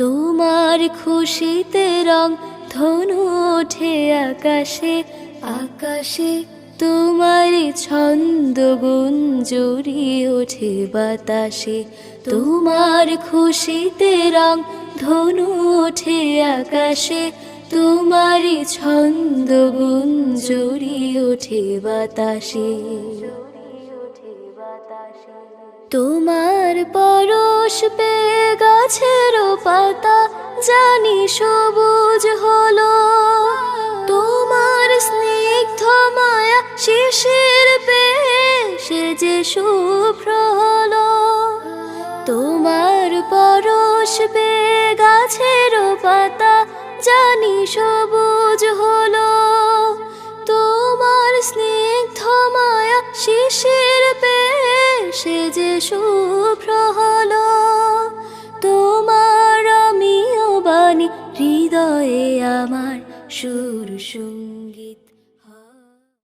তোমার খুশিতে রং ধনু ওঠে আকাশে আকাশে তোমার ছন্দ গুঞ্জুরি ওঠে বাতাসে। তোমার খুশিতে রং ধনু ওঠে আকাশে, তোমার ছন্দ গুঞ্জুরি ওঠে বাতাসে। তোমার পরশ পে গাছের পাতা, জানি সবুজ হলো। তোমার স্নিগ্ধ মায়া শিশির সে যে শুভ্র হলো। তোমার পরশ পে গাছের পাতা, জানি সবুজ হলো। তোমার স্নিগ্ধ মায়া শিশির সে যে শুভ্র হলো। হৃদয়ে আমার সুর সংগীত।